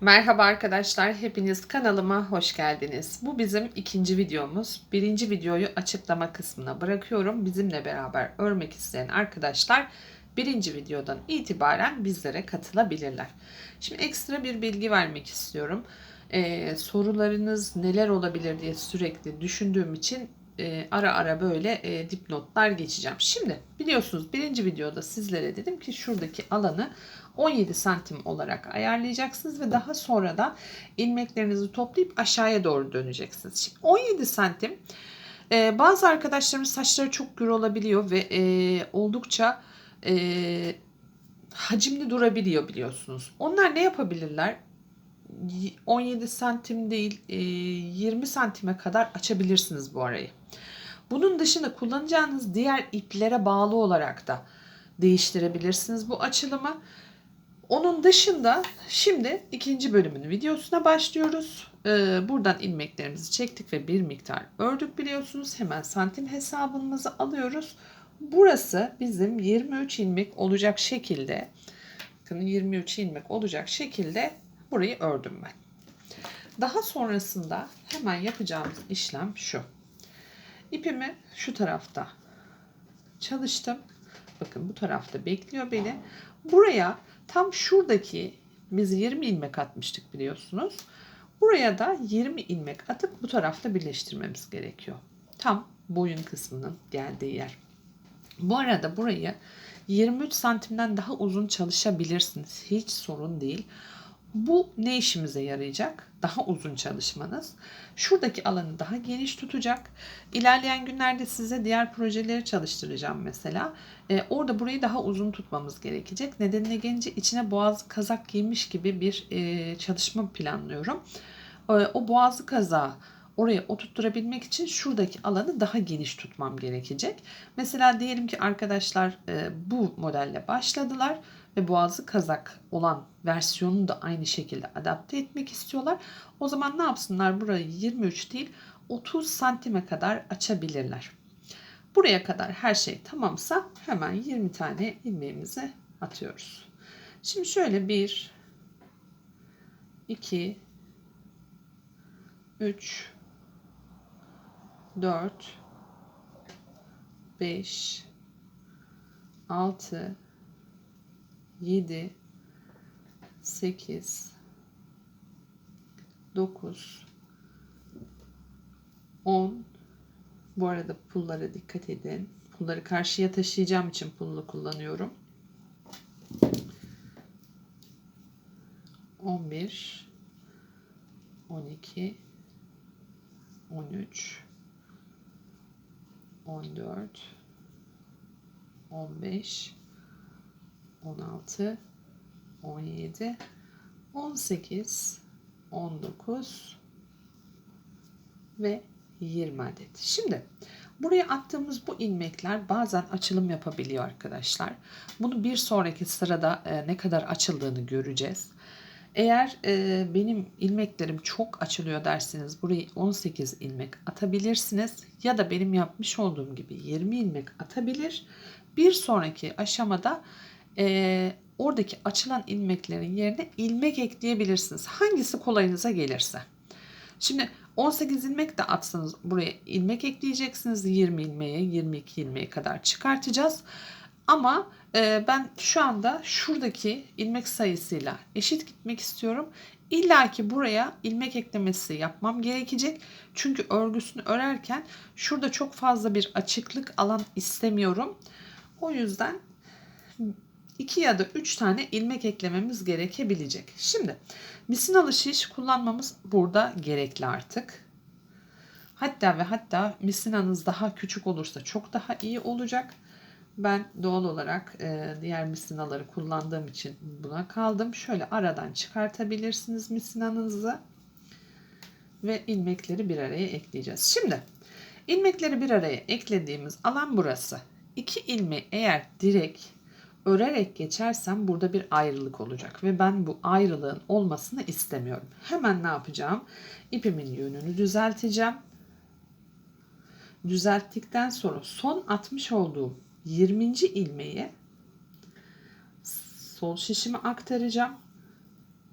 Merhaba arkadaşlar, hepiniz kanalıma hoş geldiniz. Bu bizim ikinci videomuz. Birinci videoyu açıklama kısmına bırakıyorum. Bizimle beraber örmek isteyen arkadaşlar birinci videodan itibaren bizlere katılabilirler. Şimdi ekstra bir bilgi vermek istiyorum. Ee, sorularınız neler olabilir diye sürekli düşündüğüm için e, ara ara böyle e, dipnotlar geçeceğim. Şimdi biliyorsunuz birinci videoda sizlere dedim ki şuradaki alanı 17 santim olarak ayarlayacaksınız ve daha sonra da ilmeklerinizi toplayıp aşağıya doğru döneceksiniz. Şimdi 17 santim e, bazı arkadaşlarımın saçları çok gür olabiliyor ve e, oldukça e, hacimli durabiliyor biliyorsunuz. Onlar ne yapabilirler? 17 santim değil 20 santime kadar açabilirsiniz bu arayı. Bunun dışında kullanacağınız diğer iplere bağlı olarak da değiştirebilirsiniz bu açılımı. Onun dışında şimdi ikinci bölümün videosuna başlıyoruz. Ee, buradan ilmeklerimizi çektik ve bir miktar ördük biliyorsunuz. Hemen santim hesabımızı alıyoruz. Burası bizim 23 ilmek olacak şekilde bakın 23 ilmek olacak şekilde burayı ördüm ben. Daha sonrasında hemen yapacağımız işlem şu. İpimi şu tarafta çalıştım. Bakın bu tarafta bekliyor beni. Buraya tam şuradaki biz 20 ilmek atmıştık biliyorsunuz. Buraya da 20 ilmek atıp bu tarafta birleştirmemiz gerekiyor. Tam boyun kısmının geldiği yer. Bu arada burayı 23 santimden daha uzun çalışabilirsiniz. Hiç sorun değil. Bu ne işimize yarayacak? Daha uzun çalışmanız. Şuradaki alanı daha geniş tutacak. İlerleyen günlerde size diğer projeleri çalıştıracağım mesela. Ee, orada burayı daha uzun tutmamız gerekecek. Nedenine gelince içine boğazlı kazak giymiş gibi bir e, çalışma planlıyorum. E, o boğazlı kazağı oraya oturtturabilmek için şuradaki alanı daha geniş tutmam gerekecek. Mesela diyelim ki arkadaşlar e, bu modelle başladılar ve boğazı kazak olan versiyonunu da aynı şekilde adapte etmek istiyorlar. O zaman ne yapsınlar? Burayı 23 değil 30 santime kadar açabilirler. Buraya kadar her şey tamamsa hemen 20 tane ilmeğimizi atıyoruz. Şimdi şöyle 1 2 3 4 5 6 7 8 9 10 Bu arada pullara dikkat edin. Pulları karşıya taşıyacağım için pullu kullanıyorum. 11 12 13 14 15 16 17 18 19 ve 20 adet. Şimdi buraya attığımız bu ilmekler bazen açılım yapabiliyor arkadaşlar. Bunu bir sonraki sırada e, ne kadar açıldığını göreceğiz. Eğer e, benim ilmeklerim çok açılıyor derseniz burayı 18 ilmek atabilirsiniz. Ya da benim yapmış olduğum gibi 20 ilmek atabilir. Bir sonraki aşamada e, oradaki açılan ilmeklerin yerine ilmek ekleyebilirsiniz. Hangisi kolayınıza gelirse. Şimdi 18 ilmek de atsanız buraya ilmek ekleyeceksiniz. 20 ilmeğe 22 ilmeğe kadar çıkartacağız. Ama e, ben şu anda şuradaki ilmek sayısıyla eşit gitmek istiyorum. İlla ki buraya ilmek eklemesi yapmam gerekecek. Çünkü örgüsünü örerken şurada çok fazla bir açıklık alan istemiyorum. O yüzden 2 ya da 3 tane ilmek eklememiz gerekebilecek. Şimdi misinalı şiş kullanmamız burada gerekli artık. Hatta ve hatta misinanız daha küçük olursa çok daha iyi olacak. Ben doğal olarak e, diğer misinaları kullandığım için buna kaldım. Şöyle aradan çıkartabilirsiniz misinanızı ve ilmekleri bir araya ekleyeceğiz. Şimdi ilmekleri bir araya eklediğimiz alan burası. İki ilmeği eğer direkt örerek geçersem burada bir ayrılık olacak ve ben bu ayrılığın olmasını istemiyorum. Hemen ne yapacağım? İpimin yönünü düzelteceğim. Düzelttikten sonra son atmış olduğum 20. ilmeği sol şişime aktaracağım.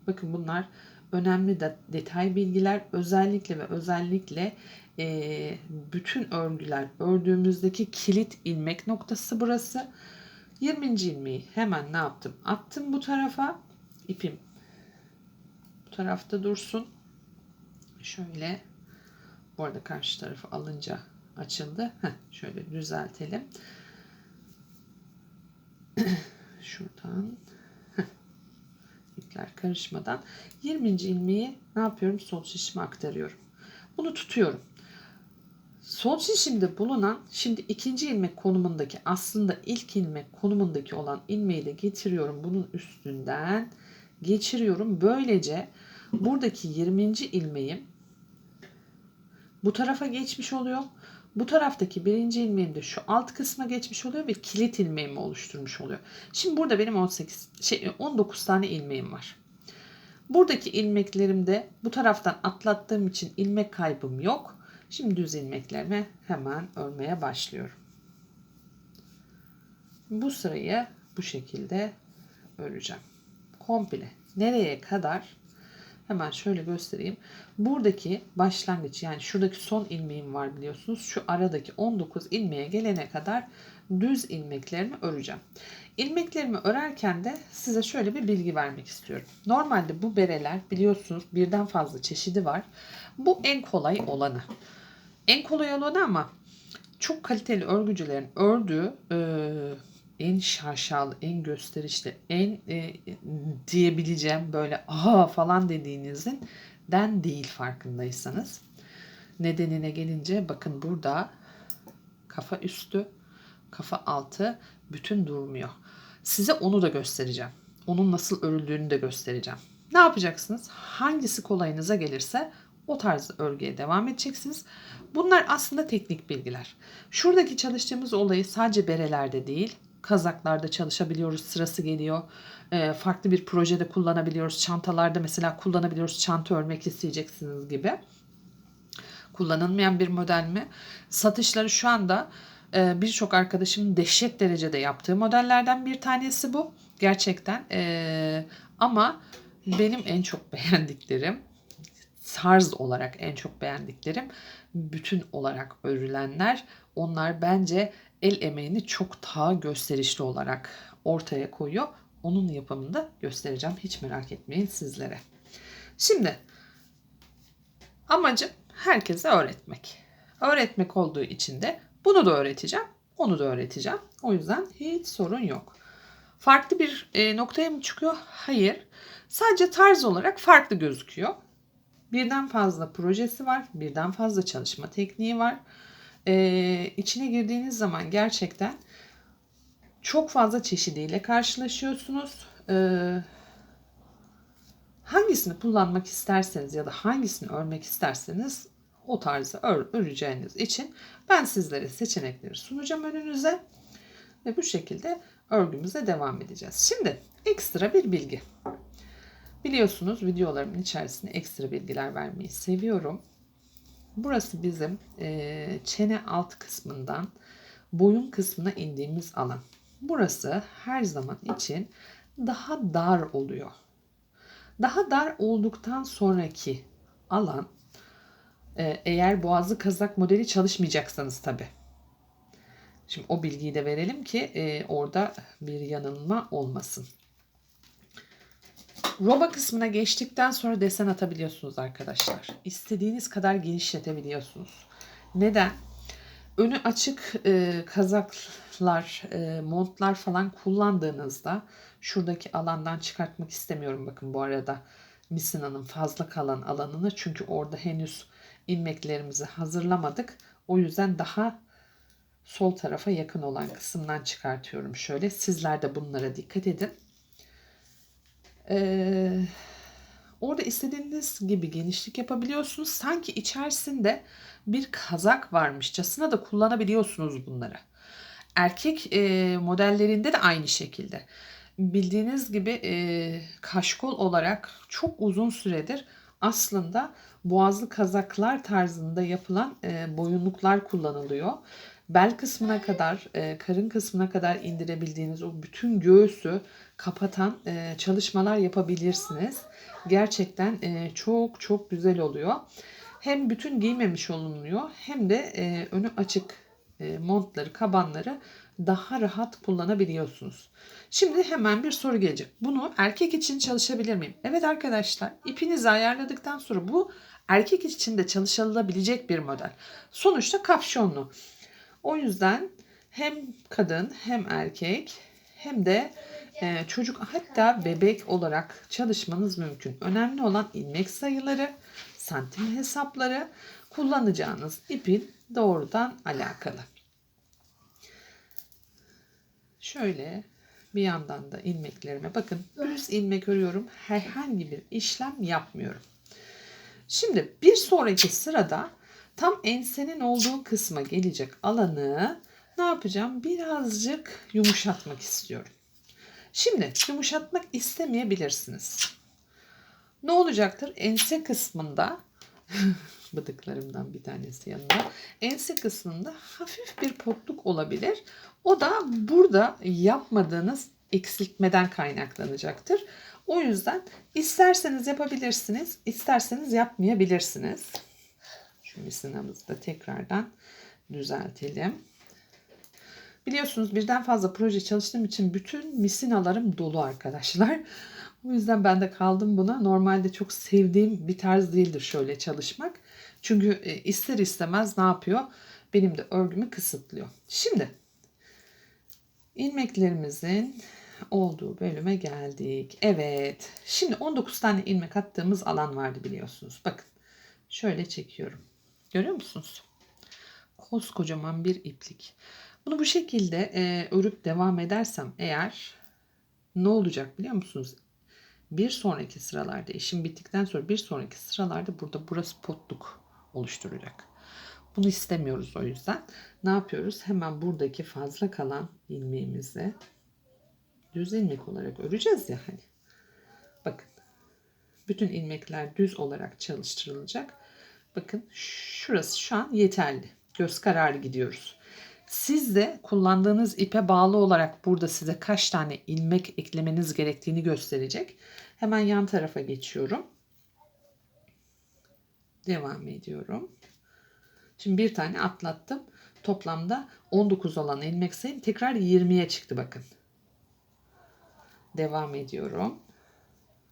Bakın bunlar önemli de detay bilgiler. Özellikle ve özellikle e, bütün örgüler ördüğümüzdeki kilit ilmek noktası burası. 20. ilmeği hemen ne yaptım? Attım bu tarafa. ipim bu tarafta dursun. Şöyle bu arada karşı tarafı alınca açıldı. Heh, şöyle düzeltelim. Şuradan ipler karışmadan 20. ilmeği ne yapıyorum? Sol şişime aktarıyorum. Bunu tutuyorum. Sol şişimde bulunan şimdi ikinci ilmek konumundaki aslında ilk ilmek konumundaki olan ilmeği de getiriyorum bunun üstünden geçiriyorum. Böylece buradaki 20. ilmeğim bu tarafa geçmiş oluyor. Bu taraftaki birinci ilmeğim de şu alt kısma geçmiş oluyor ve kilit ilmeğimi oluşturmuş oluyor. Şimdi burada benim 18 şey 19 tane ilmeğim var. Buradaki ilmeklerimde bu taraftan atlattığım için ilmek kaybım yok. Şimdi düz ilmeklerimi hemen örmeye başlıyorum. Bu sırayı bu şekilde öreceğim. Komple. Nereye kadar? Hemen şöyle göstereyim. Buradaki başlangıç yani şuradaki son ilmeğim var biliyorsunuz. Şu aradaki 19 ilmeğe gelene kadar düz ilmeklerimi öreceğim. İlmeklerimi örerken de size şöyle bir bilgi vermek istiyorum. Normalde bu bereler biliyorsunuz birden fazla çeşidi var. Bu en kolay olanı. En kolay olanı ama çok kaliteli örgücülerin ördüğü e, en şaşalı, en gösterişli, en e, diyebileceğim böyle aha falan dediğinizin den değil farkındaysanız. Nedenine gelince bakın burada kafa üstü, kafa altı bütün durmuyor. Size onu da göstereceğim. Onun nasıl örüldüğünü de göstereceğim. Ne yapacaksınız? Hangisi kolayınıza gelirse o tarz örgüye devam edeceksiniz. Bunlar aslında teknik bilgiler. Şuradaki çalıştığımız olayı sadece berelerde değil, kazaklarda çalışabiliyoruz sırası geliyor. E, farklı bir projede kullanabiliyoruz. Çantalarda mesela kullanabiliyoruz. Çanta örmek isteyeceksiniz gibi. Kullanılmayan bir model mi? Satışları şu anda e, birçok arkadaşımın dehşet derecede yaptığı modellerden bir tanesi bu. Gerçekten. E, ama benim en çok beğendiklerim tarz olarak en çok beğendiklerim bütün olarak örülenler. Onlar bence el emeğini çok daha gösterişli olarak ortaya koyuyor. Onun yapımını da göstereceğim. Hiç merak etmeyin sizlere. Şimdi amacım herkese öğretmek. Öğretmek olduğu için de bunu da öğreteceğim. Onu da öğreteceğim. O yüzden hiç sorun yok. Farklı bir e, noktaya mı çıkıyor? Hayır. Sadece tarz olarak farklı gözüküyor. Birden fazla projesi var. Birden fazla çalışma tekniği var. Ee, içine girdiğiniz zaman gerçekten çok fazla çeşidiyle karşılaşıyorsunuz. Ee, hangisini kullanmak isterseniz ya da hangisini örmek isterseniz o tarzı ör, öreceğiniz için ben sizlere seçenekleri sunacağım önünüze ve bu şekilde örgümüze devam edeceğiz. Şimdi ekstra bir bilgi. Biliyorsunuz videolarımın içerisinde ekstra bilgiler vermeyi seviyorum. Burası bizim e, çene alt kısmından boyun kısmına indiğimiz alan. Burası her zaman için daha dar oluyor. Daha dar olduktan sonraki alan e, eğer boğazlı kazak modeli çalışmayacaksanız tabi. Şimdi o bilgiyi de verelim ki e, orada bir yanılma olmasın. Roba kısmına geçtikten sonra desen atabiliyorsunuz arkadaşlar. İstediğiniz kadar genişletebiliyorsunuz. Neden? Önü açık e, kazaklar, e, montlar falan kullandığınızda şuradaki alandan çıkartmak istemiyorum bakın bu arada misinanın fazla kalan alanını. Çünkü orada henüz ilmeklerimizi hazırlamadık. O yüzden daha sol tarafa yakın olan kısımdan çıkartıyorum şöyle. Sizler de bunlara dikkat edin. Orada istediğiniz gibi genişlik yapabiliyorsunuz. Sanki içerisinde bir kazak varmışçasına da kullanabiliyorsunuz bunları. Erkek e, modellerinde de aynı şekilde. Bildiğiniz gibi e, kaşkol olarak çok uzun süredir aslında boğazlı kazaklar tarzında yapılan e, boyunluklar kullanılıyor. Bel kısmına kadar, e, karın kısmına kadar indirebildiğiniz o bütün göğsü kapatan e, çalışmalar yapabilirsiniz. gerçekten e, çok çok güzel oluyor. Hem bütün giymemiş olunuyor hem de e, önü açık e, montları, kabanları daha rahat kullanabiliyorsunuz. Şimdi hemen bir soru gelecek. Bunu erkek için çalışabilir miyim? Evet arkadaşlar ipinizi ayarladıktan sonra bu erkek için de çalışılabilecek bir model. Sonuçta kapşonlu. O yüzden hem kadın hem erkek hem de çocuk hatta bebek olarak çalışmanız mümkün. Önemli olan ilmek sayıları, santim hesapları, kullanacağınız ipin doğrudan alakalı. Şöyle bir yandan da ilmeklerime bakın düz ilmek örüyorum. Herhangi bir işlem yapmıyorum. Şimdi bir sonraki sırada tam ensenin olduğu kısma gelecek alanı ne yapacağım? Birazcık yumuşatmak istiyorum. Şimdi yumuşatmak istemeyebilirsiniz. Ne olacaktır? Ense kısmında bıdıklarımdan bir tanesi yanında. Ense kısmında hafif bir potluk olabilir. O da burada yapmadığınız eksiltmeden kaynaklanacaktır. O yüzden isterseniz yapabilirsiniz, isterseniz yapmayabilirsiniz. Şu misinamızı da tekrardan düzeltelim. Biliyorsunuz birden fazla proje çalıştığım için bütün misinalarım dolu arkadaşlar. O yüzden ben de kaldım buna. Normalde çok sevdiğim bir tarz değildir şöyle çalışmak. Çünkü e, ister istemez ne yapıyor? Benim de örgümü kısıtlıyor. Şimdi ilmeklerimizin olduğu bölüme geldik. Evet. Şimdi 19 tane ilmek attığımız alan vardı biliyorsunuz. Bakın. Şöyle çekiyorum. Görüyor musunuz? Koskocaman bir iplik. Bunu bu şekilde e, örüp devam edersem eğer ne olacak biliyor musunuz? Bir sonraki sıralarda işim bittikten sonra bir sonraki sıralarda burada burası potluk oluşturacak. Bunu istemiyoruz o yüzden. Ne yapıyoruz? Hemen buradaki fazla kalan ilmeğimizi düz ilmek olarak öreceğiz ya hani. Bakın. Bütün ilmekler düz olarak çalıştırılacak. Bakın şurası şu an yeterli. Göz kararı gidiyoruz. Siz de kullandığınız ipe bağlı olarak burada size kaç tane ilmek eklemeniz gerektiğini gösterecek. Hemen yan tarafa geçiyorum. Devam ediyorum. Şimdi bir tane atlattım. Toplamda 19 olan ilmek sayım tekrar 20'ye çıktı bakın. Devam ediyorum.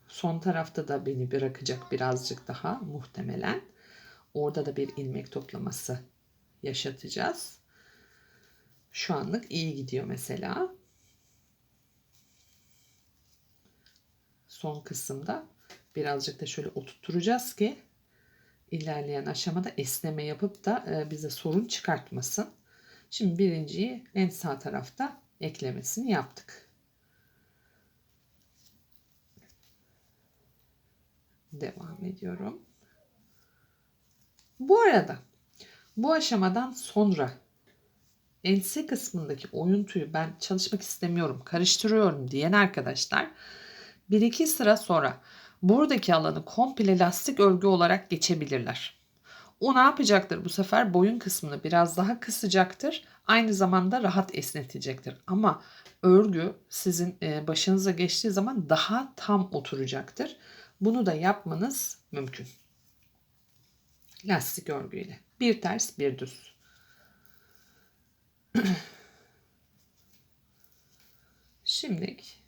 Son tarafta da beni bırakacak birazcık daha muhtemelen. Orada da bir ilmek toplaması yaşatacağız. Şu anlık iyi gidiyor mesela. Son kısımda birazcık da şöyle oturtturacağız ki ilerleyen aşamada esneme yapıp da e, bize sorun çıkartmasın. Şimdi birinciyi en sağ tarafta eklemesini yaptık. Devam ediyorum. Bu arada bu aşamadan sonra ense kısmındaki oyuntuyu ben çalışmak istemiyorum, karıştırıyorum diyen arkadaşlar bir iki sıra sonra buradaki alanı komple lastik örgü olarak geçebilirler. O ne yapacaktır bu sefer? Boyun kısmını biraz daha kısacaktır. Aynı zamanda rahat esnetecektir. Ama örgü sizin e, başınıza geçtiği zaman daha tam oturacaktır. Bunu da yapmanız mümkün. Lastik örgüyle. Bir ters bir düz. Şimdilik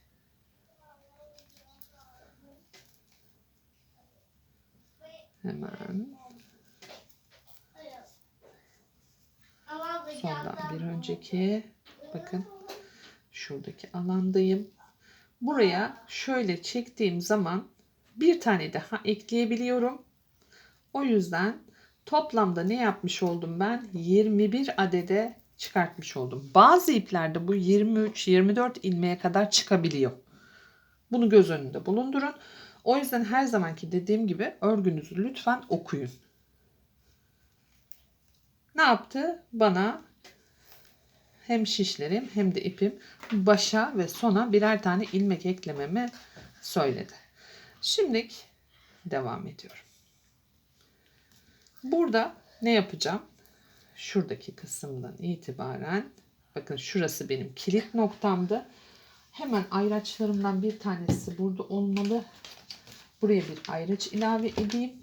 hemen sondan bir önceki bakın şuradaki alandayım. Buraya şöyle çektiğim zaman bir tane daha ekleyebiliyorum. O yüzden toplamda ne yapmış oldum ben? 21 adede çıkartmış oldum. Bazı iplerde bu 23-24 ilmeğe kadar çıkabiliyor. Bunu göz önünde bulundurun. O yüzden her zamanki dediğim gibi örgünüzü lütfen okuyun. Ne yaptı? Bana hem şişlerim hem de ipim başa ve sona birer tane ilmek eklememi söyledi. Şimdilik devam ediyorum. Burada ne yapacağım? Şuradaki kısımdan itibaren bakın şurası benim kilit noktamdı. Hemen ayraçlarımdan bir tanesi burada olmalı. Buraya bir ayraç ilave edeyim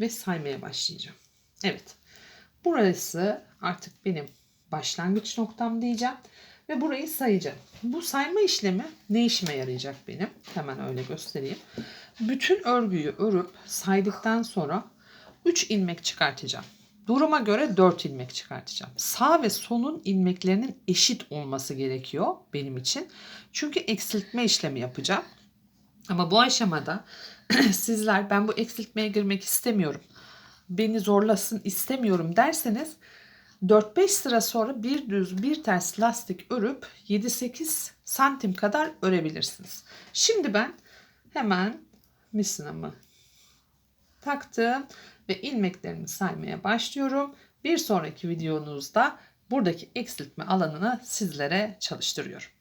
ve saymaya başlayacağım. Evet. Burası artık benim başlangıç noktam diyeceğim ve burayı sayacağım. Bu sayma işlemi ne işime yarayacak benim? Hemen öyle göstereyim. Bütün örgüyü örüp saydıktan sonra 3 ilmek çıkartacağım. Duruma göre 4 ilmek çıkartacağım. Sağ ve solun ilmeklerinin eşit olması gerekiyor benim için. Çünkü eksiltme işlemi yapacağım. Ama bu aşamada sizler ben bu eksiltmeye girmek istemiyorum. Beni zorlasın istemiyorum derseniz 4-5 sıra sonra bir düz bir ters lastik örüp 7-8 santim kadar örebilirsiniz. Şimdi ben hemen misinamı taktım ve ilmeklerimi saymaya başlıyorum. Bir sonraki videonuzda buradaki eksiltme alanını sizlere çalıştırıyorum.